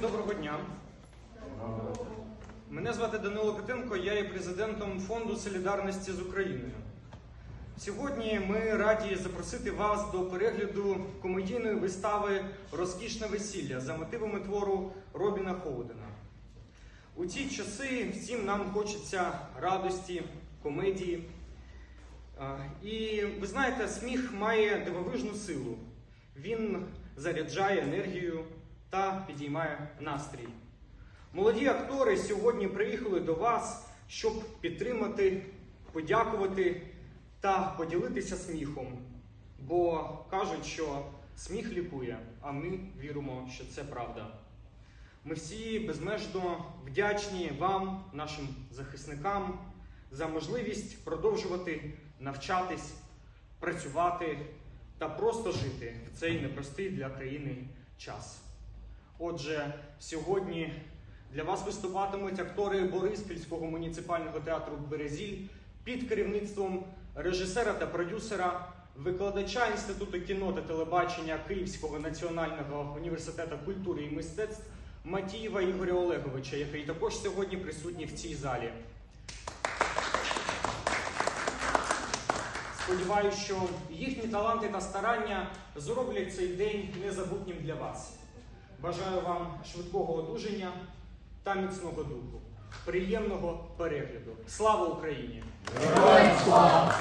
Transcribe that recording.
Доброго дня. Мене звати Данило Котенко, я є президентом Фонду солідарності з Україною. Сьогодні ми раді запросити вас до перегляду комедійної вистави Розкішне весілля за мотивами твору Робіна Хоудена. У ці часи всім нам хочеться радості, комедії. І ви знаєте, сміх має дивовижну силу. Він заряджає енергію та підіймає настрій. Молоді актори сьогодні приїхали до вас, щоб підтримати, подякувати та поділитися сміхом. Бо кажуть, що сміх лікує, а ми віримо, що це правда. Ми всі безмежно вдячні вам, нашим захисникам, за можливість продовжувати навчатись, працювати та просто жити в цей непростий для країни час. Отже, сьогодні для вас виступатимуть актори Бориспільського муніципального театру Березіль під керівництвом режисера та продюсера, викладача Інституту кіно та телебачення Київського національного університету культури і мистецтв Матієва Ігоря Олеговича, який також сьогодні присутній в цій залі. Сподіваюсь, що їхні таланти та старання зроблять цей день незабутнім для вас. Бажаю вам швидкого одужання та міцного духу. Приємного перегляду. Слава Україні! Героям слава!